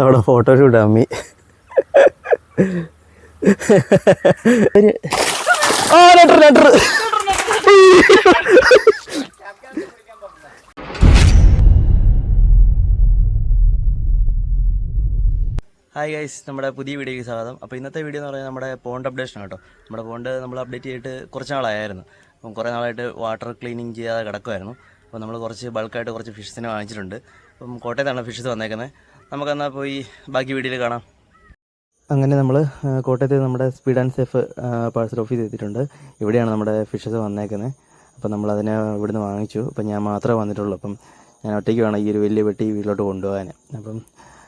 അവിടെ ഫോട്ടോഷൂട്ട് അമ്മി. Hi guys നമ്മുടെ പുതിയ വീഡിയോയ്ക്ക് സ്വാഗതം. അപ്പോൾ ഇന്നത്തെ വീഡിയോ എന്ന് പറഞ്ഞാൽ നമ്മുടെ പോണ്ട് അപ്ഡേഷൻ കേട്ടോ. നമ്മുടെ പോണ്ട് നമ്മൾ അപ്ഡേറ്റ് ചെയ്തിട്ട് കുറച്ച് നാളായിരുന്നു അപ്പം കുറേ നാളായിട്ട് വാട്ടർ ക്ലീനിങ് ചെയ്യാതെ കിടക്കുമായിരുന്നു അപ്പോൾ നമ്മൾ കുറച്ച് ബൾക്കായിട്ട് കുറച്ച് ഫിഷസിനെ വാങ്ങിച്ചിട്ടുണ്ട്. അപ്പം കോട്ടയത്താണ് ഫിഷസ് വന്നേക്കുന്നത്. നമുക്കെന്നാൽ പോയി ബാക്കി വീഡിയോയിൽ കാണാം. അങ്ങനെ നമ്മൾ കോട്ടയത്ത് നമ്മുടെ speed and safe parcel office എത്തിയിട്ടുണ്ട്. ഇവിടെയാണ് നമ്മുടെ ഫിഷസ് വന്നേക്കുന്നത് അപ്പം നമ്മൾ അതിനെ ഇവിടുന്ന് വാങ്ങിച്ചു. അപ്പം ഞാൻ മാത്രമേ വന്നിട്ടുള്ളൂ. അപ്പം ഞാൻ ഒറ്റയ്ക്ക് വേണം ഈ ഒരു വലിയ പെട്ടി വീട്ടിലോട്ട് കൊണ്ടുപോകാൻ. അപ്പം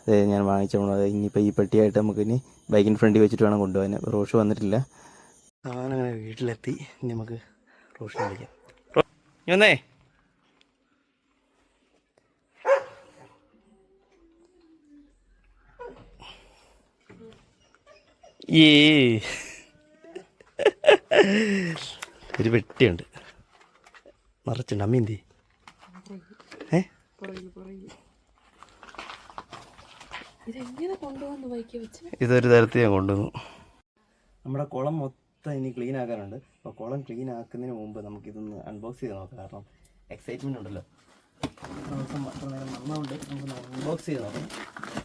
ദേ ഞാൻ വാങ്ങിച്ചോളൂ ഇനിയിപ്പോൾ ഈ പെട്ടിയായിട്ട് നമുക്ക് ഇനി ബൈക്കിന് ഫ്രണ്ടിൽ വെച്ചിട്ട് വേണം കൊണ്ടുപോകാൻ. റോഷ് വന്നിട്ടില്ല. അങ്ങനെ വീട്ടിലെത്തി. നമുക്ക് റോഷിനെ വിളിക്കാം. നീ വന്നേ. ഏ ഒരു വെട്ടിയുണ്ട്. നിറച്ചുണ്ട് അമ്മ എന്തി ഏ? ഇതൊരു തരത്തിൽ ഞാൻ കൊണ്ടുവന്നു. നമ്മുടെ കുളം മൊത്തം ഇനി ക്ലീൻ ആക്കാനുണ്ട്. അപ്പോൾ കുളം ക്ലീൻ ആക്കുന്നതിന് മുമ്പ് നമുക്ക് ഇതൊന്ന് അൺബോക്സ് ചെയ്ത് നോക്കാം. കാരണം എക്സൈറ്റ്മെന്റ് ഉണ്ടല്ലോ. ദിവസം അത്ര നേരം വന്നതുകൊണ്ട് നമുക്കൊന്ന് അൺബോക്സ് ചെയ്ത് നോക്കാം.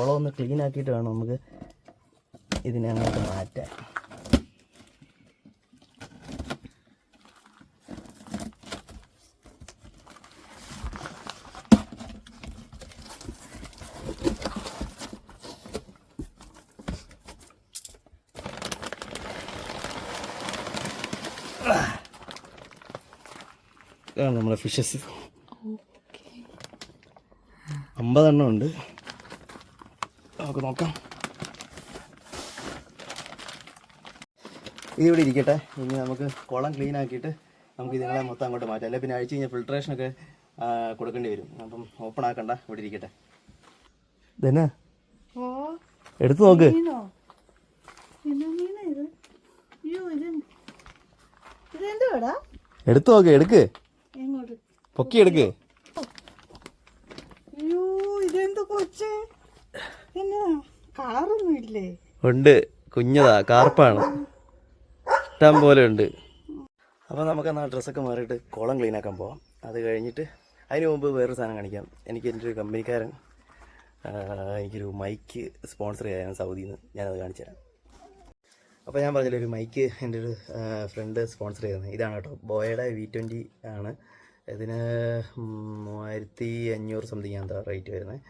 കുളം ഒന്ന് ക്ലീൻ ആക്കിയിട്ട് വേണം നമുക്ക് ഇതിനെ അങ്ങോട്ട് മാറ്റാൻ. ഇതാണ് നമ്മുടെ ഫിഷസ് അമ്പതെണ്ണം ഉണ്ട്. നമുക്ക് നോക്കാം ഇതിവിടെ ഇരിക്കട്ടെ. ഇനി നമുക്ക് കുളം ക്ലീൻ ആക്കിയിട്ട് നമുക്ക് ഇതുങ്ങളെ മൊത്തം അങ്ങോട്ട് മാറ്റാം. അല്ലെ പിന്നെ അഴിച്ച് കഴിഞ്ഞാൽ ഫിൽട്രേഷനൊക്കെ കൊടുക്കേണ്ടി വരും. അപ്പം ഓപ്പൺ ആക്കണ്ട. ഇവിടെ ഇരിക്കട്ടെ. ഇതന്നെ? ഓ എടുത്തു നോക്ക്. മീനോ? എന്നാ മീനാ ഇത്? അയ്യോ ഇത് ഇതെന്തുവാടാ? എടുത്തു നോക്ക് എടുക്ക്. എങ്ങോട്ട്? പൊക്കി എടുക്ക് അയ്യോ ഇതെന്ത് കൊച്ച് എന്നാ കളറൊന്നും ഇല്ലേ ഉണ്ട്. കുഞ്ഞതാ കാർപ്പാണ്. ഇഷ്ടം പോലെ ഉണ്ട്. അപ്പോൾ നമുക്ക് എന്നാൽ ഡ്രസ്സൊക്കെ മാറിയിട്ട് കോളം ക്ലീൻ ആക്കാൻ പോവാം. അത് കഴിഞ്ഞിട്ട് അതിന് മുമ്പ് വേറൊരു സാധനം കാണിക്കാം. എനിക്ക് എന്റെ ഒരു കമ്പനിക്കാരൻ എനിക്കൊരു മൈക്ക് സ്പോൺസർ ചെയ്യാൻ സൗദിയിൽ നിന്ന് ഞാനത് കാണിച്ചു തരാം. അപ്പോൾ ഞാൻ പറഞ്ഞില്ല ഒരു മൈക്ക് എന്റെ ഒരു ഫ്രണ്ട് സ്പോൺസർ ചെയ്യുന്നത്. ഇതാണ് കേട്ടോ. ബോയയുടെ വി ട്വന്റി ആണ്. ഇതിന് മൂവായിരത്തി അഞ്ഞൂറ് സംതിങ് എന്താ റേറ്റ് വരുന്നത്.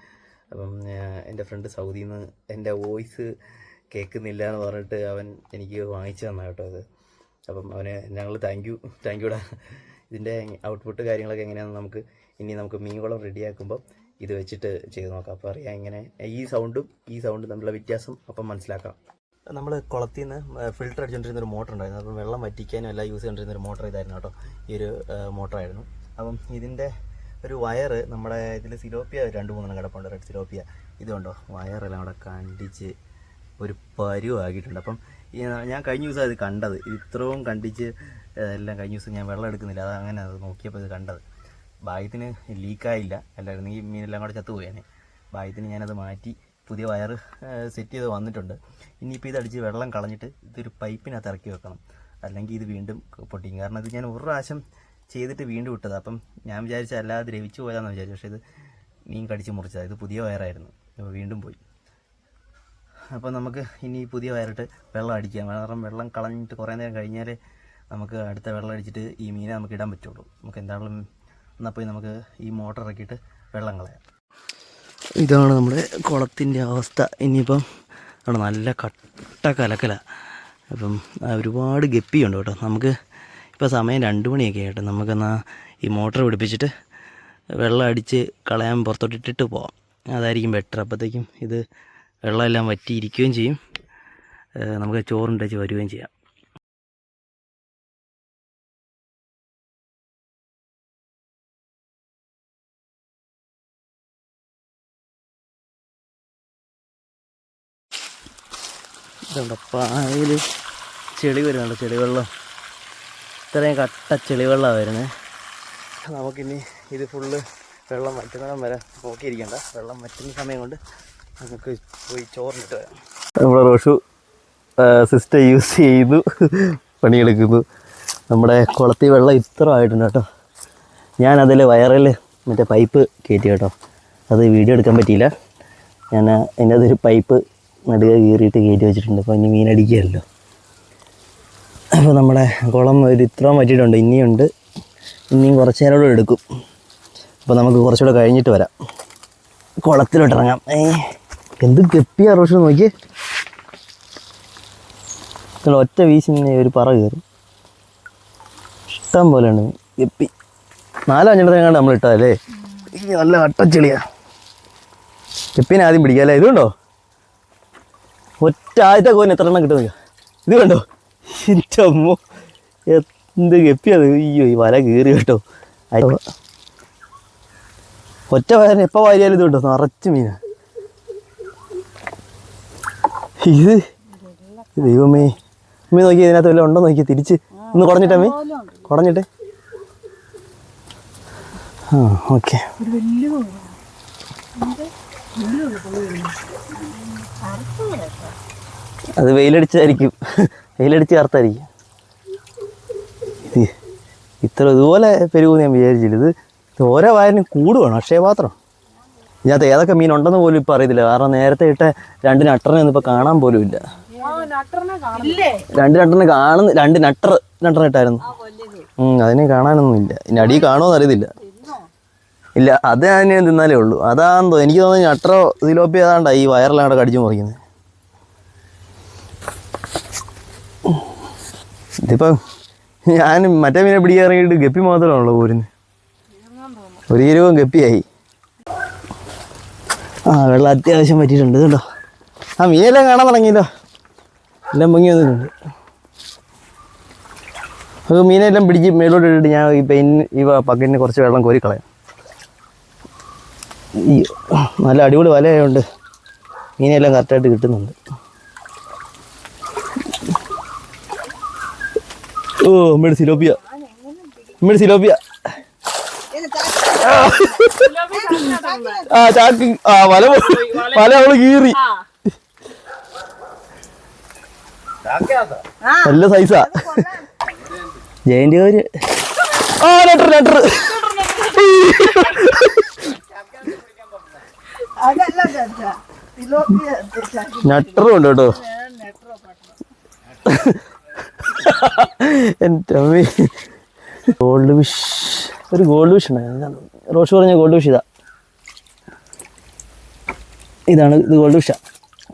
അപ്പം എന്റെ ഫ്രണ്ട് സൗദിയിൽ നിന്ന് എന്റെ വോയിസ് കേൾക്കുന്നില്ല എന്ന് പറഞ്ഞിട്ട് അവൻ എനിക്ക് വാങ്ങിച്ചു തന്ന കേട്ടോ അത്. അപ്പം അവന് ഞങ്ങൾ താങ്ക് യു താങ്ക് യുടാ ഇതിന്റെ ഔട്ട്പുട്ട് കാര്യങ്ങളൊക്കെ എങ്ങനെയാണെന്ന് നമുക്ക് ഇനി നമുക്ക് മീൻകുളം റെഡിയാക്കുമ്പോൾ ഇത് വെച്ചിട്ട് ചെയ്ത് നോക്കാം. അപ്പോൾ അറിയാം ഇങ്ങനെ ഈ സൗണ്ടും ഈ സൗണ്ടും തമ്മിലുള്ള വ്യത്യാസം അപ്പം മനസ്സിലാക്കാം. നമ്മൾ കുളത്തിൽ നിന്ന് ഫിൽറ്റർ അടിച്ചുകൊണ്ടിരുന്ന ഒരു മോട്ടർ ഉണ്ടായിരുന്നു. അപ്പം വെള്ളം വറ്റിക്കാനും എല്ലാം യൂസ് ചെയ്തുകൊണ്ടിരുന്ന ഒരു മോട്ടർ ഇതായിരുന്നു കേട്ടോ. ഈ ഒരു മോട്ടറായിരുന്നു അപ്പം ഇതിന്റെ ഒരു വയറ് നമ്മുടെ ഇതിൽ സിലോപ്പിയ രണ്ട് മൂന്നെണ്ണം കിടപ്പുണ്ട്. റെഡ് സിലോപ്പിയ ഇതുണ്ടോ? വയറെല്ലാം അവിടെ കണ്ടിച്ച് ഒരു പരുവാക്കിയിട്ടുണ്ട്. അപ്പം ഈ ഞാൻ കഴിഞ്ഞ ദിവസം അത് കണ്ടത്. ഇത്രയും കണ്ടിച്ച് എല്ലാം കഴിഞ്ഞ ദിവസം ഞാൻ വെള്ളം എടുക്കുന്നില്ല. അത് അങ്ങനെ അത് നോക്കിയപ്പോൾ ഇത് കണ്ടത്. ഭാഗ്യത്തിന് ലീക്കായില്ല. അല്ലായിരുന്നു ഈ മീനെല്ലാം കൂടെ ചത്തുപോയേനെ ഭാഗ്യത്തിന് ഞാനത് മാറ്റി പുതിയ വയർ സെറ്റ് ചെയ്ത് വന്നിട്ടുണ്ട്. ഇനിയിപ്പോൾ ഇതടിച്ച് വെള്ളം കളഞ്ഞിട്ട് ഇതൊരു പൈപ്പിനകത്ത് ഇറക്കി വെക്കണം. അല്ലെങ്കിൽ ഇത് വീണ്ടും പൊട്ടിക്കും. കാരണം ഇത് ഞാൻ ഒരു പ്രാവശ്യം ചെയ്തിട്ട് വീണ്ടും ഇട്ടത്. അപ്പം ഞാൻ വിചാരിച്ച അല്ലാതെ ദ്രവിച്ചു പോയതാണെന്ന് വിചാരിച്ചു. പക്ഷേ ഇത് മീൻ കടിച്ച് മുറിച്ചതാണ് ഇത് പുതിയ വയറായിരുന്നു. അപ്പോൾ വീണ്ടും പോയി. അപ്പോൾ നമുക്ക് ഇനി പുതിയ വയറിട്ട് വെള്ളം അടിക്കാം. കാരണം വെള്ളം കളഞ്ഞിട്ട് കുറേ നേരം കഴിഞ്ഞാലേ നമുക്ക് അടുത്ത വെള്ളം അടിച്ചിട്ട് ഈ മീനെ നമുക്ക് ഇടാൻ പറ്റുള്ളൂ. നമുക്ക് എന്താണെങ്കിലും എന്നാൽ പോയി നമുക്ക് ഈ മോട്ടർ ഇറക്കിയിട്ട് വെള്ളം കളയാം. ഇതാണ് നമ്മുടെ കുളത്തിന്റെ അവസ്ഥ. ഇനിയിപ്പം അവിടെ നല്ല കട്ട കലക്കല. അപ്പം ഒരുപാട് ഗപ്പിയുണ്ട് കേട്ടോ. നമുക്ക് ഇപ്പോൾ സമയം രണ്ട് മണിയൊക്കെ ആയിട്ട്. നമുക്കെന്നാൽ ഈ മോട്ടർ പിടിപ്പിച്ചിട്ട് വെള്ളം അടിച്ച് കളയാൻ പുറത്തോട്ടിട്ടിട്ട് പോവാം. അതായിരിക്കും ബെറ്റർ അപ്പോഴത്തേക്കും ഇത് വെള്ളമെല്ലാം വറ്റിയിരിക്കുകയും ചെയ്യും. നമുക്ക് ചോറുണ്ടച്ച് വരികയും ചെയ്യാം. ഇതുണ്ട് പായൽ ചെളി വരുന്നുണ്ട് ചെളി വെള്ളം. ഇത്രയും കട്ട ചെളിവെള്ളമാണ് വരുന്നത് നമുക്കിനി ഇത് ഫുള്ള് വെള്ളം വറ്റുന്നിടം വരെ നോക്കിയിരിക്കണ്ട. വെള്ളം വറ്റുന്ന സമയം കൊണ്ട് നമുക്ക് പോയി ചോറിനിട്ട് വരാം. നമ്മുടെ റോഷു സിസ്റ്റം യൂസ് ചെയ്തു പണിയെടുക്കുന്നു. നമ്മുടെ കുളത്തിൽ വെള്ളം ഇത്ര ആയിട്ടുണ്ട് കേട്ടോ. ഞാൻ അതിൽ വയറിൽ മറ്റേ പൈപ്പ് കയറ്റി കേട്ടോ. അത് വീഡിയോ എടുക്കാൻ പറ്റിയില്ല. ഞാൻ അതിന്റെ അതൊരു പൈപ്പ് നടുക കീറിയിട്ട് കയറ്റി വെച്ചിട്ടുണ്ട്. അപ്പോൾ ഇനി മീനടിക്കുകയല്ലോ അപ്പോൾ നമ്മുടെ കുളം ഒരു ഇത്രയും പറ്റിയിട്ടുണ്ട് ഇനിയുണ്ട്. ഇനിയും കുറച്ച് നേരം കൂടെ എടുക്കും. അപ്പോൾ നമുക്ക് കുറച്ചുകൂടെ കഴിഞ്ഞിട്ട് വരാം. കുളത്തിലോട്ട് ഇറങ്ങാം. ഏ എന്ത് ഗപ്പിയാ റോഷൻ ഇത്ര ഒറ്റ വീശിനെ ഒരു പറ കയറും. ഇഷ്ടം പോലെ ഉണ്ട് ഗപ്പി. നാലോ അഞ്ചെണ്ണത്തിനെങ്ങാണ്ട് നമ്മൾ ഇട്ടതല്ലേ നല്ല അട്ടച്ചെളിയാ കെപ്പിനെ ആദ്യം പിടിക്കാം അല്ലേ? ഇതുണ്ടോ ഒറ്റ ആദ്യത്തെ കോയിന് എത്ര എണ്ണം കിട്ടുന്നില്ല ഇത് കണ്ടോ? എന്റെ അമ്മോ എന്ത് ഗപ്പിയത് അയ്യോ ഈ വല കീറി കേട്ടോ. ഒറ്റ വയറിന് എപ്പോൾ വാരിയാലും ഇത് കേട്ടോ. നിറച്ച് മീനാ. ഇത് ദൈവമേ. അമ്മ നോക്കി ഇതിനകത്ത് വല്ലതും ഉണ്ടോ നോക്കി തിരിച്ച്. ഒന്ന് കുടഞ്ഞിട്ടമ്മേ കുടഞ്ഞിട്ട് ആ ഓക്കെ. വലിയ അത് വെയിലടിച്ചായിരിക്കും. വെയിലടിച്ച് കറുത്തായിരിക്കും. ഇത് ഇത്ര ഇതുപോലെ പെരുകുമെന്ന് ഞാൻ വിചാരിച്ചില്ല. ഇത് ഓരോ വയറിനും കൂടുവാണ് അക്ഷയപാത്രം ഇതിനകത്ത് ഏതൊക്കെ മീൻ ഉണ്ടെന്ന് പോലും ഇപ്പം അറിയത്തില്ല. കാരണം നേരത്തെ ഇട്ട രണ്ട് നട്ടറിനെ ഒന്നും ഇപ്പം കാണാൻ പോലും ഇല്ല. രണ്ട് നട്ടറിനെ കാണുന്ന രണ്ട് നട്ടർ നട്ടർ ഇട്ടായിരുന്നു. അതിനെ കാണാനൊന്നും ഇല്ല. ഇനി അടി കാണുമോ അറിയത്തില്ല. ഇല്ല അത് ഞാൻ തിന്നാലേ ഉള്ളൂ. അതാണെന്തോ എനിക്ക് തോന്നുന്നു നട്ടറോ സിലോപ്പി ഏതാണ്ടാ ഈ വയറിലാണ് കടിച്ചു മുറിക്കുന്നത് ഇതിപ്പം ഞാൻ മറ്റേ മീനെ പിടിക്കാൻ ഇറങ്ങിയിട്ട് ഗപ്പി മാത്രമാണല്ലോ പോരുന്നത് ഒരു കിലോ ഗപ്പിയായി. ആ വെള്ളം അത്യാവശ്യം പറ്റിയിട്ടുണ്ട് കേട്ടോ ആ മീനെല്ലാം കാണാൻ തുടങ്ങിയല്ലോ. എല്ലാം പൊങ്ങി വന്നിട്ടുണ്ട്. അത് മീനെല്ലാം പിടിച്ച് മേലോട്ട് ഇട്ടിട്ട് ഞാൻ ഈ പെയിൻ ഈ പക്കറ്റിന് കുറച്ച് വെള്ളം കോരി കളയാം. ഈ നല്ല അടിപൊളി വലയായതുകൊണ്ട് മീനെല്ലാം കറക്റ്റായിട്ട് കിട്ടുന്നുണ്ട്. ഓ അമ്മയുടെ സിലോപ്പിയ അമ്മയുടെ സിലോപ്പിയ ആ ചാക്ക്. ആ വല വല അവൾ കീറി. നല്ല സൈസാ ജയന്റെ ഒരു ആ ലെറ്റർ ലെറ്റർ നട്ടറും ഉണ്ട് കേട്ടോ. എന്റെ അമ്മേ. ഗോൾഡ് വിഷ് ഒരു ഗോൾഡ് വിഷ് ഉണ്ടായിരുന്നു. റോഷ് പറഞ്ഞ ഗോൾഡ് വിഷ് ഇതാ. ഇതാണ് ഇത് ഗോൾഡ് വിഷ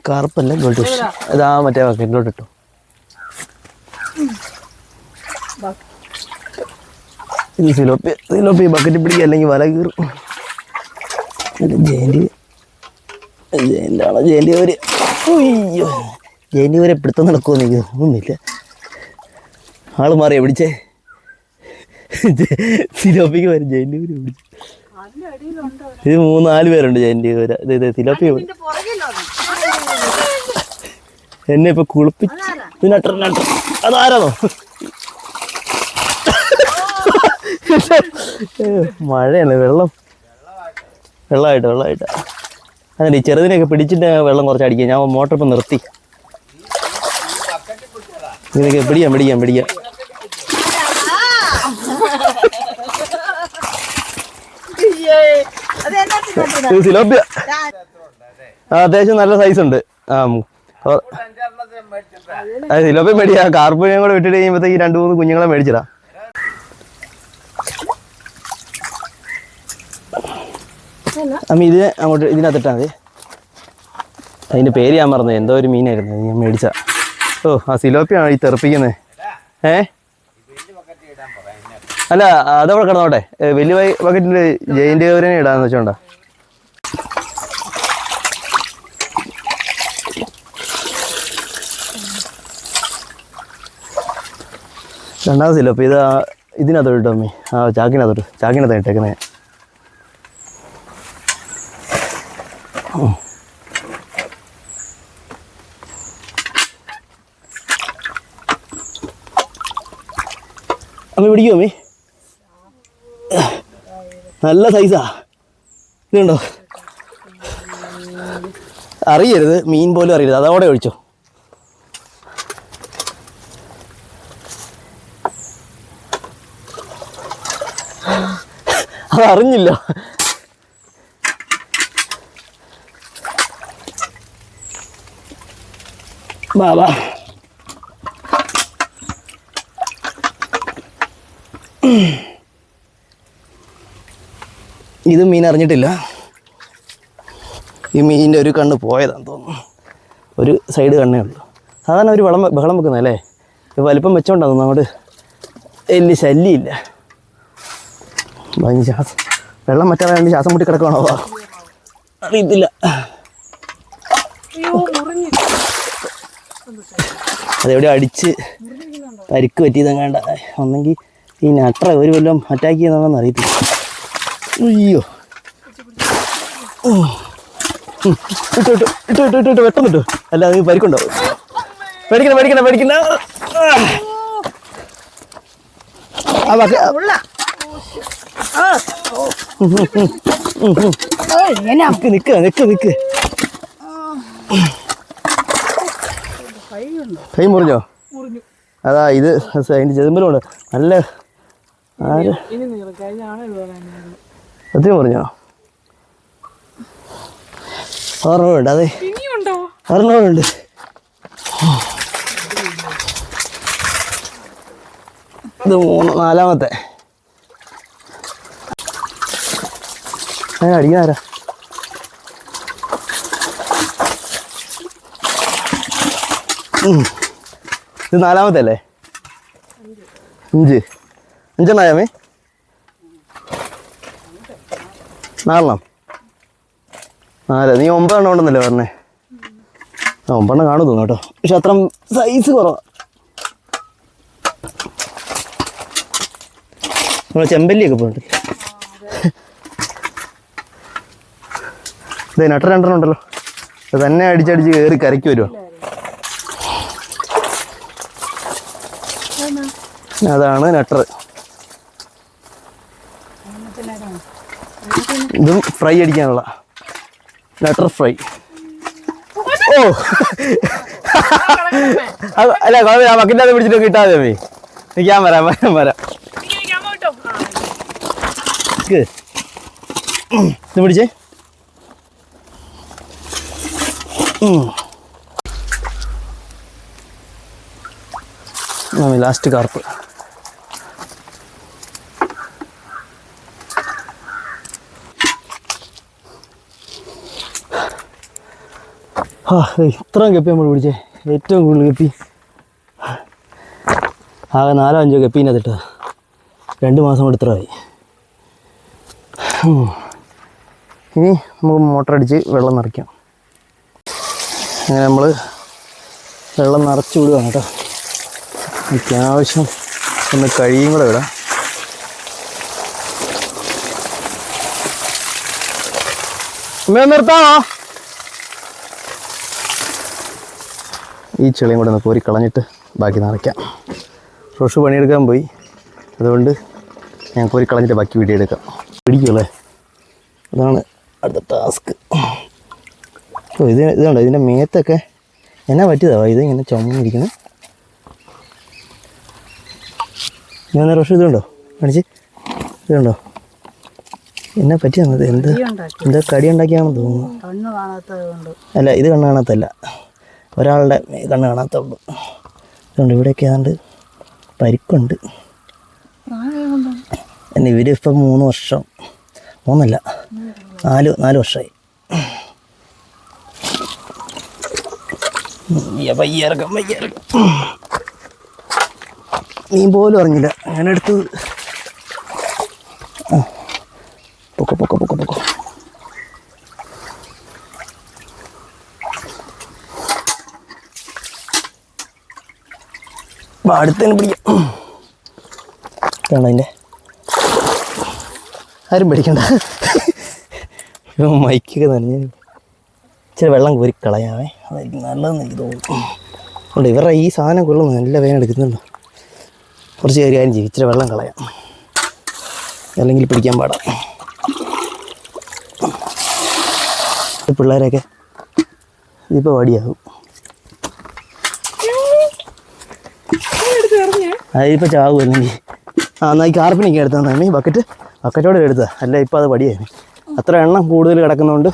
കാർപ്പല്ല ഗോൾഡ് വിഷ് ഇതാ മറ്റേ ബക്കറ്റിലോട്ട് ഇട്ടു. ഇത് സിലോപ്പി സിലോപ്പി ബക്കറ്റ് പിടിക്കുക അല്ലെങ്കിൽ വല കീറും. ജയന്റ് ജയന്റാണോ അവർ ഒരു ജയന്റ് വരെ പിടുത്തം നടക്കുമോ എനിക്ക് ഒന്നുമില്ല ആൾ മാറി പിടിച്ചേ സിലോപ്പിക്ക് വരും ജയന്റ് വരെ പിടിച്ചു ഇത് മൂന്ന് നാല് പേരുണ്ട് ജയന്റ് ഇത് ഇത് സിലോപ്പി എന്നെ ഇപ്പൊ കുളിപ്പിച്ച് നട്ടർ അതാരാണോ മഴയാണ് വെള്ളം. വെള്ളമായിട്ട് വെള്ളമായിട്ട്. അങ്ങനെ ഈ ചെറുതിനെയൊക്കെ പിടിച്ചിട്ട് വെള്ളം കുറച്ച് അടിക്കുക ഞാൻ മോട്ടർ ഇപ്പം നിർത്തി. ഇതിനൊക്കെ പിടിക്കാം പിടിക്കാം പിടിക്കാം. സിലോപ്പിയ. അത്യാവശ്യം നല്ല സൈസ് ഉണ്ട്. ആ സിലോപ്പിയ കാർപ്പൂരിയും കൂടെ വിട്ടിട്ട് കഴിയുമ്പോഴത്തേക്ക് രണ്ടു മൂന്ന് കുഞ്ഞുങ്ങളെ മേടിച്ചിടാ. അമ്മ ഇത് അങ്ങോട്ട് ഇതിനകത്തിട്ടാ മതി. അതിന്റെ പേര് ഞാൻ മറന്നു. എന്തോ ഒരു മീനായിരുന്നു. ഞാൻ മേടിച്ച ഓ ആ സിലോപ്പിയാണ് ഈ തെറിപ്പിക്കുന്നത് ഏ? അല്ല അതവിടെ കിടന്നോട്ടെ. വലിയ ബക്കറ്റിൽ ജയിന്റ് കവറിനെ ഇടാന്ന് വെച്ചോണ്ടാ. രണ്ടാമത് സിലോപ്പി ഇത് ഇതിനകത്തോട്ട് ഇട്ടോ അമ്മേ. ആ ചാക്കിനകത്തോട്ട്. ചാക്കിനകത്താണ് ഇട്ടേക്കണേ അമ്മ പിടിക്കുമോ അമ്മേ. നല്ല സൈസാ ഇതുണ്ടോ? അറിയരുത് മീൻ പോലും അറിയരുത്. അതോടെ ഒഴിച്ചോ. അത് അറിഞ്ഞില്ല. വാ വാ. ഇത് മീൻ അറിഞ്ഞിട്ടില്ല. ഈ മീനിന്റെ ഒരു കണ്ണ് പോയതാന്ന് തോന്നുന്നു. ഒരു സൈഡ് കണ്ണേ ഉള്ളൂ. സാധാരണ ഒരു വളം ബഹളം വെക്കുന്നതല്ലേ ഇത് വലിപ്പം വെച്ചോണ്ടാ നമ്മുടെ വലിയ ശല്യമില്ല. ഭയങ്കര ശ്വാസം. വെള്ളം മറ്റാതെ വേണ്ടി ശ്വാസം മുട്ടി കിടക്കണോ അറിയത്തില്ല. അതെവിടെ അടിച്ച് പരിക്ക് പറ്റിയതെങ്ങാണ്ട. ഒന്നെങ്കിൽ ഈ നട്ടറ ഒരു വല്ലതും അറ്റാക്ക് ചെയ്യുന്നതാണെന്ന് അറിയത്തില്ല. അയ്യോ. ഓ. ഇട്ടു ഇട്ടു ഇട്ടു ഇട്ടു ഇട്ടു ഇട്ടു വെട്ടം ഇട്ടു അല്ല നീ പരിക്കുണ്ടാവും പേടിക്കണ പേടിക്കണ പേടിക്കണ നിക്ക് നിക്ക് നിക്ക് കൈ മുറിഞ്ഞോ? അതാ ഇത് അതിന്റെ ചെതുമ്പലുണ്ട്. നല്ല ആര്? കഴിഞ്ഞാണ് പറഞ്ഞോ? ഓർമ്മയുണ്ട് അതെ. ഓർമ്മയുണ്ട് ഇത് മൂന്ന് നാലാമത്തെ. അടിക്കുന്ന ഇത് നാലാമത്തെ അല്ലേ? അഞ്ച്. അഞ്ചെണ്ണായാമേ നാലെണ്ണം. നാല്. നീ ഒമ്പതെണ്ണം ഉണ്ടെന്നല്ലേ പറഞ്ഞേ? ആ ഒമ്പതെണ്ണം തോന്നുന്നു കേട്ടോ. പക്ഷെ അത്ര സൈസ് കുറവാ. നമ്മളെ ചെമ്പല്ലിയൊക്കെ പോയിട്ട് ഇതേ നട്ട രണ്ടെണ്ണം ഉണ്ടല്ലോ. അത് തന്നെ അടിച്ചടിച്ച് കയറി കരയ്ക്ക് വരുമോ അതാണ് നട്ടർ ഇതും ഫ്രൈ അടിക്കാനുള്ള ലെറ്റർ ഫ്രൈ ഓ. അല്ല കുഴപ്പമില്ല. ആ അത് പിടിച്ചിട്ട് കിട്ടാതെ മതി എനിക്ക് ഞാൻ വരാം വരാം വരാം. ഇത്. പിടിച്ചേ. ലാസ്റ്റ് കാർപ്പ് ആ ഇത്രയും കപ്പി നമ്മൾ പിടിച്ചേ. ഏറ്റവും കൂടുതൽ കപ്പി. ആകെ നാലോ അഞ്ചോ കപ്പീനകത്ത് ഇട്ടതാ രണ്ട് മാസം കൊണ്ട് ഇത്രയായി. ഇനി നമുക്ക് മോട്ടർ അടിച്ച് വെള്ളം നിറയ്ക്കാം. അങ്ങനെ നമ്മൾ വെള്ളം നിറച്ച് വിടുകയാണ് കേട്ടോ. അത്യാവശ്യം ഒന്ന് കഴിയും കൂടെ വിടാം നിർത്താമോ? ഈ ചെളിയും കൂടെ ഒന്ന് കോരി കളഞ്ഞിട്ട് ബാക്കി നിറയ്ക്കാം റോഷ് പണിയെടുക്കാൻ പോയി. അതുകൊണ്ട് ഞാൻ കോരി കളഞ്ഞിട്ട് ബാക്കി വീഡിയോ എടുക്കാം. പിടിക്കുമല്ലേ അതാണ് അടുത്ത ടാസ്ക്. ഓ ഇത് ഇതുണ്ടോ? ഇതിന്റെ മേത്തൊക്കെ എന്നാ പറ്റിയതാ? ഇത് ഇങ്ങനെ ചുമന്നിരിക്കുന്നത് ഞാൻ റോഷ് ഇതുണ്ടോ? കാണിച്ച്. ഇതുണ്ടോ? എന്നാ പറ്റിയാണത് എന്താ എന്താ കടി ഉണ്ടാക്കിയാണെന്ന് തോന്നുന്നു അല്ല ഇത് കണ്ണ് കാണാത്തല്ല ഒരാളുടെ കണ്ണ് കാണാത്തുള്ളൂ അതുകൊണ്ട് ഇവിടെയൊക്കെ ആണ്ട് പരിക്കുണ്ട്. എന്നെ ഇവർ ഇപ്പം മൂന്ന് വർഷം മൂന്നല്ല നാല് നാല് വർഷമായി. വയ്യറക്കം പയ്യിറക്കം നീ പോലും അറിഞ്ഞില്ല. ഞാൻ എടുത്ത് ആ. പൊക്കോ പൊക്കോ പൊക്കോ പൊക്കോ വാ, അടുത്തതിന് പിടിക്കാം. വേണ്ട അതിന്റെ. ആരും പേടിക്കണ്ട. മൈക്കൊക്കെ നനഞ്ഞ് ഇച്ചിരി വെള്ളം കോരി കളയാമേ അതായിരിക്കും നല്ലതെന്ന് എനിക്ക് തോന്നുന്നു. അതുകൊണ്ട് ഇവരുടെ ഈ സാധനം കൊള്ളുന്നു നല്ല വേഗം എടുക്കുന്നുണ്ട്. കുറച്ച് കയറി കാര്യം ചെയ്യും ഇച്ചിരി വെള്ളം കളയാം. അല്ലെങ്കിൽ പിടിക്കാൻ പാടാം. പിള്ളേരൊക്കെ ഇതിപ്പോൾ വടിയാകും എടുത്ത് എറിഞ്ഞേ അതിപ്പോൾ ചാവും അല്ലെങ്കിൽ ആ എന്നാൽ ഈ കാർപ്പിനൊക്കെ എടുത്താൽ തന്നെ ഈ ബക്കറ്റ് ബക്കറ്റോടെ എടുത്താൽ അല്ല ഇപ്പോൾ അത് പടിയായി. അത്ര എണ്ണം കൂടുതൽ കിടക്കുന്നതുകൊണ്ട്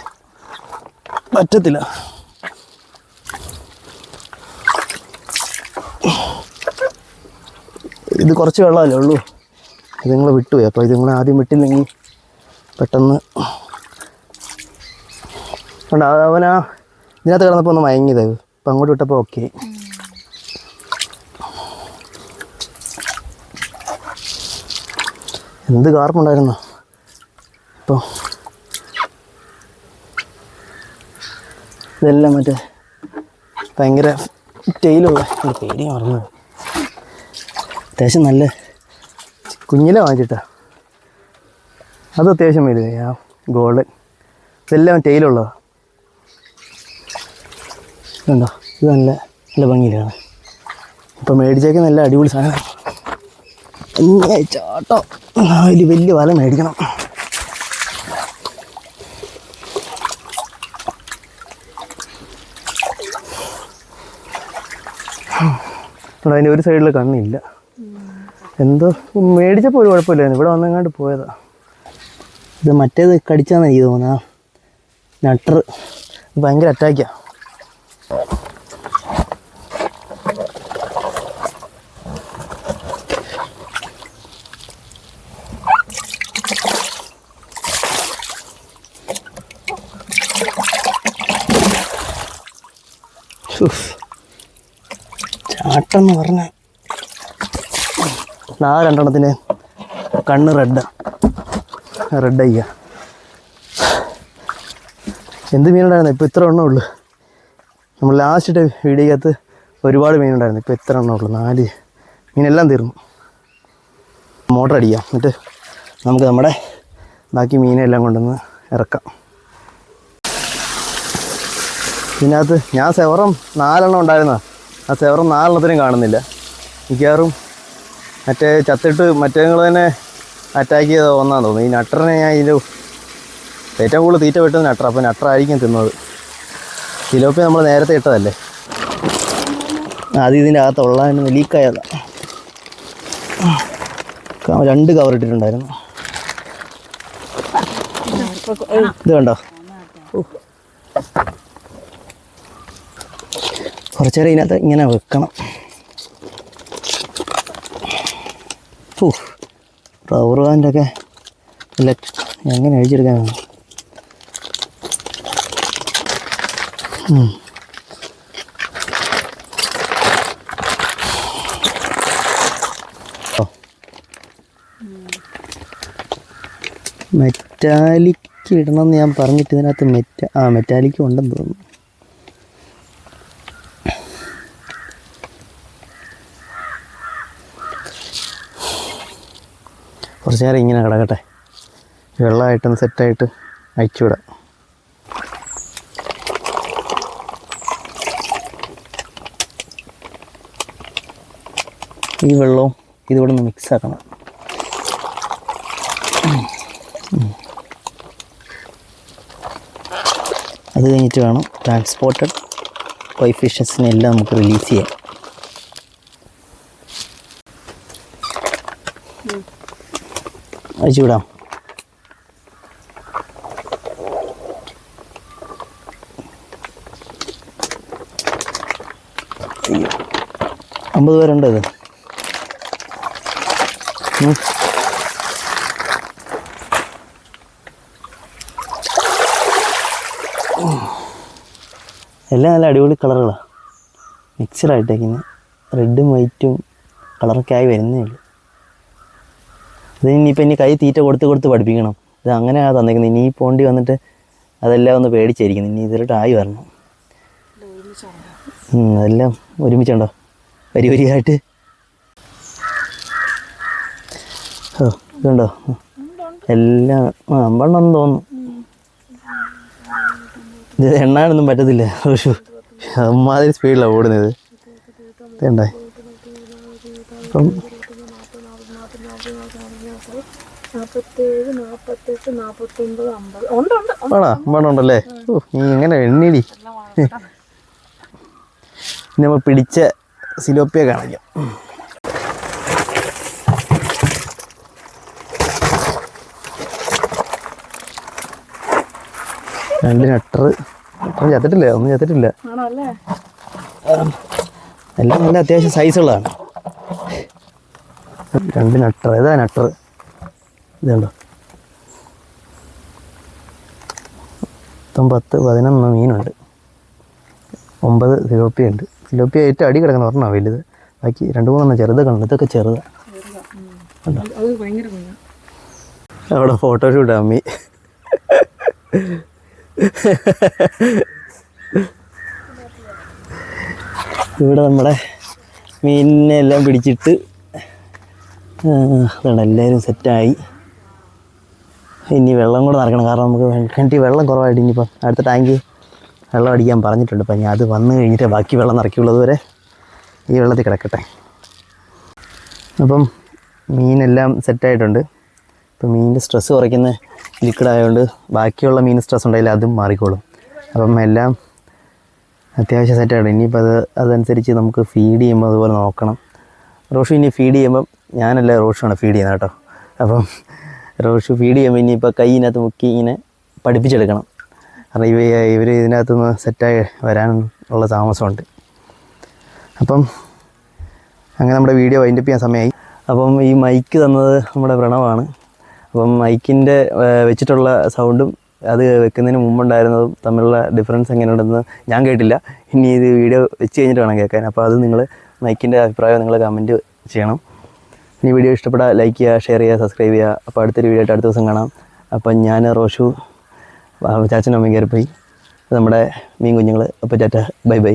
പറ്റത്തില്ല. ഇത് കുറച്ച് വെള്ളമല്ലേ ഉള്ളൂ? ഇത് നിങ്ങൾ വിട്ടുപോയി. അപ്പോൾ ഇത് നിങ്ങൾ ആദ്യം വിട്ടില്ലെങ്കിൽ പെട്ടെന്ന് ഉണ്ട് അവനാ ഇതിനകത്ത് കിടന്നപ്പോൾ ഒന്ന് മയങ്ങിയത് ഇപ്പം അങ്ങോട്ട് വിട്ടപ്പോൾ ഓക്കെ എന്ത് കാർപ്പുണ്ടായിരുന്നു? ഇപ്പോൾ ഇതെല്ലാം മറ്റേ ഭയങ്കര ടെയിലുള്ള എന്റെ പേടി മറന്നത് അത്യാവശ്യം നല്ല കുഞ്ഞിലെ വാങ്ങിച്ചിട്ടാ. അത് അത്യാവശ്യം വലുത്. ആ ഗോൾഡൻ ഇതെല്ലാം ടെയിലുള്ളതാണ് ഇതുണ്ടോ ഇത് നല്ല നല്ല ഭംഗിയിലാണ്. ഇപ്പം മേടിച്ചേക്കാൻ നല്ല അടിപൊളി സാധനം ചാട്ടോ. അതിൽ വലിയ വല മേടിക്കണം. അതിന്റെ ഒരു സൈഡിൽ കണ്ണില്ല. എന്തോ മേടിച്ചപ്പോൾ ഒരു കുഴപ്പമില്ലായിരുന്നു. ഇവിടെ വന്നെങ്ങാണ്ട് പോയതാ. ഇത് മറ്റേത് കടിച്ചാന്ന് എനിക്ക് തോന്നുന്നത്. നട്ടർ ഭയങ്കര അറ്റാക്കാ ചാട്ടം പറഞ്ഞ. നാ രണ്ടെണ്ണത്തിന് കണ്ണ് റെഡാ. റെഡ് അയ്യ. എന്ത് മീനുണ്ടായിരുന്നു? ഇപ്പോൾ ഇത്ര എണ്ണം ഉള്ളു. നമ്മൾ ലാസ്റ്റ് വീഡിയോക്കകത്ത് ഒരുപാട് മീനുണ്ടായിരുന്നു. ഇപ്പോൾ ഇത്ര എണ്ണം ഉള്ളു. നാല്. മീനെല്ലാം തീർന്നു. മോട്ടർ അടിക്കാം. എന്നിട്ട് നമുക്ക് നമ്മുടെ ബാക്കി മീനെല്ലാം കൊണ്ടുവന്ന് ഇറക്കാം. ഇതിനകത്ത് ഞാൻ സെവറും നാലെണ്ണം ഉണ്ടായിരുന്ന ആ സെവറം നാലെണ്ണത്തിനും കാണുന്നില്ല. മിക്കവാറും മറ്റേ ചത്തിട്ട് മറ്റേങ്ങൾ തന്നെ അറ്റാക്ക് ചെയ്ത ഒന്നാന്ന് തോന്നുന്നു. ഈ നട്ടറിനെ ഞാൻ ഇതിന്റെ ഏറ്റവും കൂടുതൽ തീറ്റ വെട്ടുന്ന നട്ടർ അപ്പോൾ നട്ടറായിരിക്കും തിന്നത്. കിലോപ്പി നമ്മൾ നേരത്തെ ഇട്ടതല്ലേ? അത് ഇതിന്റെ അകത്ത് അകത്തുള്ള ലീക്കായതാണ് രണ്ട് കവർ ഇട്ടിട്ടുണ്ടായിരുന്നു. ഇത് കണ്ടോ? കുറച്ച് നേരം ഇതിനകത്ത് ഇങ്ങനെ വെക്കണം. ഓ റബ്ബർ ബാൻഡൊക്കെ ഇല്ല എങ്ങനെ അഴിച്ചെടുക്കാൻ മെറ്റാലിക്ക് ഇടണമെന്ന് ഞാൻ പറഞ്ഞിട്ട് ഇതിനകത്ത് മെറ്റ ആ മെറ്റാലിക് ഉണ്ടെന്ന് തോന്നുന്നു. കുറച്ച് നേരം ഇങ്ങനെ കിടക്കട്ടെ. വെള്ളമായിട്ടൊന്ന് സെറ്റായിട്ട് അയച്ചുവിടാം ഈ വെള്ളവും ഇതിവിടെ നിന്ന് മിക്സ് ആക്കണം. അത് കഴിഞ്ഞിട്ട് വേണം ട്രാൻസ്പോർട്ടഡ് കോയിഫിഷ്യൻസിനെല്ലാം നമുക്ക് റിലീസ് ചെയ്യാം അയച്ചുവിടാം അയ്യോ. അമ്പത് പേരുണ്ട് ഇത്? എല്ലാം നല്ല അടിപൊളി കളറുകളാണ് മിക്സഡായിട്ടേക്കുന്നത് റെഡും വൈറ്റും കളറൊക്കെ ആയി വരുന്നേ ഉള്ളൂ. ഇത് ഇനിയിപ്പോൾ ഇനി കൈ തീറ്റ കൊടുത്ത് കൊടുത്ത് പഠിപ്പിക്കണം. ഇത് അങ്ങനെയാണ് തന്നേക്കുന്നത് ഇനി പോണ്ടി വന്നിട്ട് അതെല്ലാം ഒന്ന് പേടിച്ചായിരിക്കുന്നു. ഇനി ഇതിലോട്ട് ആയി വരണം. അതെല്ലാം ഒരുമിച്ചുണ്ടോ? വരി വരിയായിട്ട്. ഓ ഇതുണ്ടോ? എല്ലാം ആ അമ്പണ്ണം തോന്നുന്നു. ഇത് എണ്ണാനൊന്നും പറ്റത്തില്ല. ഋഷു അമ്മാതിരി സ്പീഡിലാണ് ഓടുന്നത്. ഇതേണ്ടേ? അപ്പം നാപ്പത്തേഴ് നാപ്പത്തെട്ട് നാപ്പത്തൊമ്പത് അമ്പത്. ഉണ്ട് ഉണ്ട് ഉണ്ട്. ആണോ? വേണമുണ്ടല്ലേ ഓ നീ എങ്ങനെ എണ്ണിടി. നമ്മൾ പിടിച്ച സിലോപ്പിയ കാണിക്കാം. രണ്ട് നട്ടർ ഒന്നും ചത്തിട്ടില്ല? ഒന്നും ചത്തിട്ടില്ല. എല്ലാം നല്ല അത്യാവശ്യം സൈസുള്ളതാണ് രണ്ട് നട്ടർ ഏതാ നട്ടർ ഇതുണ്ടോ? മൊത്തം പത്ത് പതിനൊന്ന് മീനുണ്ട്. ഒമ്പത് സിലോപ്പിയ ഉണ്ട്. സിലോപ്പിയ ഏറ്റവും അടി കിടക്കുന്ന പറഞ്ഞാൽ വലുത്. ബാക്കി രണ്ട് മൂന്നെണ്ണം ചെറുത് കണ്ടു ഇതൊക്കെ ചെറുതാണ് അവിടെ ഫോട്ടോഷൂട്ട് അമ്മി. ഇവിടെ നമ്മുടെ മീനിനെ എല്ലാം പിടിച്ചിട്ട് അതാണ് എല്ലാവരും സെറ്റായി ഇനി വെള്ളം കൂടെ നിറക്കണം കാരണം നമുക്ക് കിണറ്റി വെള്ളം കുറവായിട്ട് ഇനിയിപ്പം അടുത്ത ടാങ്ക് വെള്ളം അടിക്കാൻ പറഞ്ഞിട്ടുണ്ട്. അപ്പം ഞാൻ അത് വന്ന് കഴിഞ്ഞിട്ട് ബാക്കി വെള്ളം നിറയ്ക്കുള്ളത് വരെ ഈ വെള്ളത്തിൽ കിടക്കട്ടെ. അപ്പം മീനെല്ലാം സെറ്റായിട്ടുണ്ട് ഇപ്പം മീനിന്റെ സ്ട്രെസ്സ് കുറയ്ക്കുന്ന ലിക്വിഡ് ആയതുകൊണ്ട് ബാക്കിയുള്ള മീൻ സ്ട്രെസ് ഉണ്ടെങ്കിൽ അതും മാറിക്കോളും. അപ്പം എല്ലാം അത്യാവശ്യം സെറ്റായിട്ട് ഇനിയിപ്പോൾ അത് അതനുസരിച്ച് നമുക്ക് ഫീഡ് ചെയ്യുമ്പോൾ അതുപോലെ നോക്കണം. റോഷു ഇനി ഫീഡ് ചെയ്യുമ്പം ഞാനല്ല റോഷുമാണ് ഫീഡ് ചെയ്യുന്നത് കേട്ടോ. അപ്പം റോഷു ഫീഡ് ചെയ്യാൻ ഇനിയിപ്പോൾ കൈയിനകത്ത് മുക്കി ഇങ്ങനെ പഠിപ്പിച്ചെടുക്കണം. കാരണം ഇവ ഇവർ ഇതിനകത്തുനിന്ന് സെറ്റായി വരാനുള്ള താമസമുണ്ട്. അപ്പം അങ്ങനെ നമ്മുടെ വീഡിയോ വൈൻഡപ്പ് ചെയ്യാൻ സമയമായി. അപ്പം ഈ മൈക്ക് തന്നത് നമ്മുടെ പ്രണവാണ്. അപ്പം മൈക്കിന്റെ വെച്ചിട്ടുള്ള സൗണ്ടും അത് വെക്കുന്നതിന് മുമ്പുണ്ടായിരുന്നതും തമ്മിലുള്ള ഡിഫറൻസ് എങ്ങനെയുണ്ടെന്ന് ഞാൻ കേട്ടില്ല. ഇനി ഇത് വീഡിയോ വെച്ച് കഴിഞ്ഞിട്ട് വേണം കേൾക്കാൻ. അപ്പോൾ അത് നിങ്ങൾ മൈക്കിന്റെ അഭിപ്രായം നിങ്ങൾ കമന്റ് ചെയ്യണം. ഇനി വീഡിയോ ഇഷ്ടപ്പെട്ടാൽ ലൈക്ക് ചെയ്യുക ഷെയർ ചെയ്യുക സബ്സ്ക്രൈബ് ചെയ്യുക. അപ്പോൾ അടുത്തൊരു വീഡിയോ ആയിട്ട് അടുത്ത ദിവസം കാണാം. അപ്പം ഞാൻ റോഷു ചാച്ചനും അമ്മയും കയറിപ്പോയി. നമ്മുടെ മീൻ കുഞ്ഞുങ്ങൾ അപ്പോൾ ചാറ്റ ബൈ ബൈ